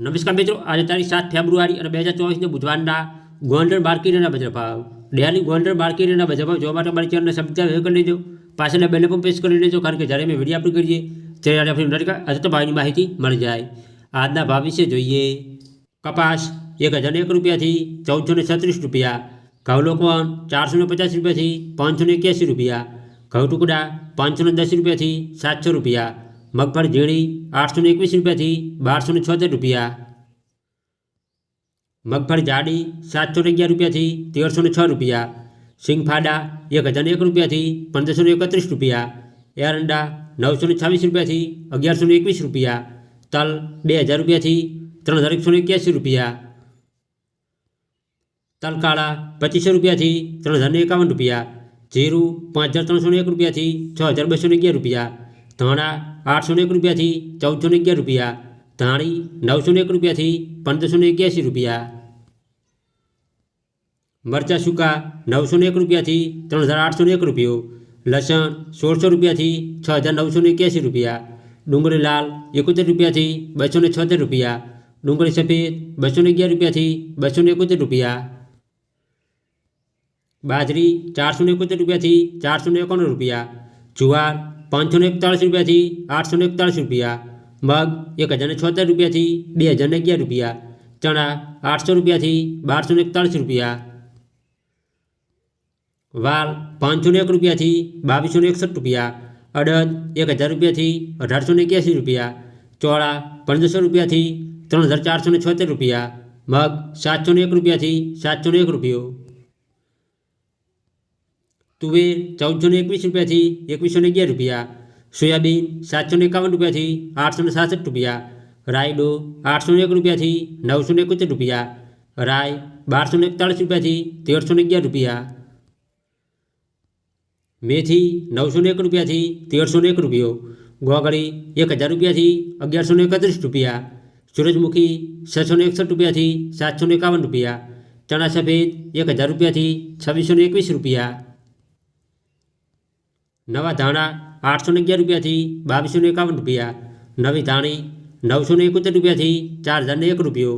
નમસ્કાર મિત્રો આજે તારીખ સાત ફેબ્રુઆરી અને બે હજાર ચોવીસને બુધવારના ગોલ્ડન માર્કેટના બજાર ભાવ ડેલી ગોલ્ડન માર્કેટના બજાર ભાવ જોવા માટે અમારી ચેનલને સબસ્ક્રાઈબ કરી લેજો પાછળના બેલે પણ પ્રેસ કરી લેજો કારણ કે જ્યારે અમે વિડીયો અપલોડ કરીએ ત્યારે આપણે નોટિફિકેશન આજે તો ભાવની માહિતી મળી જાય આજના ભાવ વિશે જોઈએ કપાસ એક હજાર એક રૂપિયાથી ચૌદસો ને છત્રીસ રૂપિયા ઘઉં લોકવન ચારસો ને પચાસ રૂપિયાથી પાંચસો ને એક્યાસી રૂપિયા ઘઉં ટુકડા પાંચસો ને દસ રૂપિયાથી સાતસો રૂપિયા મગફળી ઝીણી આઠસો ને એકવીસ રૂપિયાથી બારસો ને છોતેર રૂપિયા મગફળી જાડી સાતસો ને અગિયાર રૂપિયાથી તેરસો ને છ રૂપિયા સિંગફાડા એક હજાર ને એક રૂપિયાથી પંદરસો ને એકત્રીસ રૂપિયા એરંડા નવસો ને છવ્વીસ રૂપિયાથી અગિયારસો ને એકવીસ રૂપિયા તલ બે હજાર રૂપિયાથી ત્રણ હજાર એકસો ને એક્યાસી રૂપિયા તલકાળા પચીસો રૂપિયાથી ત્રણ હજાર ને એકાવન રૂપિયા જીરું પાંચ હજાર ત્રણસો ને એક રૂપિયાથી છ હજાર બસો ને અગિયાર રૂપિયા ધાણા આઠસો ને એક રૂપિયાથી ચૌદસો ને અગિયાર રૂપિયા ધાણી નવસો ને એક રૂપિયાથી પંદરસો ને એક્યાસી રૂપિયા મરચાં સૂકા નવસો ને એક રૂપિયાથી ત્રણ હજાર આઠસો ને એક રૂપિયો લસણ સોળસો રૂપિયાથી છ હજાર નવસો ને એક્યાસી રૂપિયા ડુંગળી લાલ એકોતેર રૂપિયાથી બસો ને છોતેર રૂપિયા ડુંગળી સફેદ બસો ને અગિયાર રૂપિયાથી બસો ને એકોતેર રૂપિયા બાજરી ચારસો ને એકોતેર રૂપિયાથી ચારસો ને એકાણું રૂપિયા જુવાર પાંચસો ને એકતાળીસ રૂપિયાથી આઠસો ને એકતાળીસ રૂપિયા મગ એક હજાર ને છોતેર રૂપિયાથી બે હજાર ને અગિયાર રૂપિયા ચણા આઠસો રૂપિયાથી બારસો ને એકતાળીસ રૂપિયા વાલ પાંચસો ને એક રૂપિયાથી બાવીસો ને એકસઠ રૂપિયા અડદ એક હજાર રૂપિયાથી અઢારસો ને એક્યાસી રૂપિયા ચોળા પંદરસો રૂપિયાથી ત્રણ હજાર ચારસો ને છોતેર રૂપિયા મગ સાતસો ને એક રૂપિયાથી સાતસો ને એક રૂપિયો તુવેર ચૌદસો ને એકવીસ રૂપિયાથી એકવીસો ને અગિયાર રૂપિયા સોયાબીન સાતસો ને એકાવન રૂપિયાથી આઠસો ને સાસઠ રૂપિયા રાયડો આઠસો ને એક રૂપિયાથી નવસો ને એકોતેર રૂપિયા રાય બારસો ને એકતાળીસ રૂપિયાથી તેરસો ને અગિયાર રૂપિયા મેથી નવસો ને એક રૂપિયાથી તેરસો ને એક રૂપિયો ગોગળી એક હજાર રૂપિયાથી અગિયારસો ને એકત્રીસ રૂપિયા સૂરજમુખી છસો ને એકસઠ રૂપિયાથી સાતસો ને એકાવન રૂપિયા ચણા સફેદ એક હજાર રૂપિયાથી છવ્વીસો ને એકવીસ રૂપિયા નવા ધાણા આઠસો ને અગિયાર રૂપિયાથી બાવીસો ને એકાવન રૂપિયા નવી ધાણી નવસો ને એકોતેર રૂપિયાથી ચાર હજાર ને એક રૂપિયો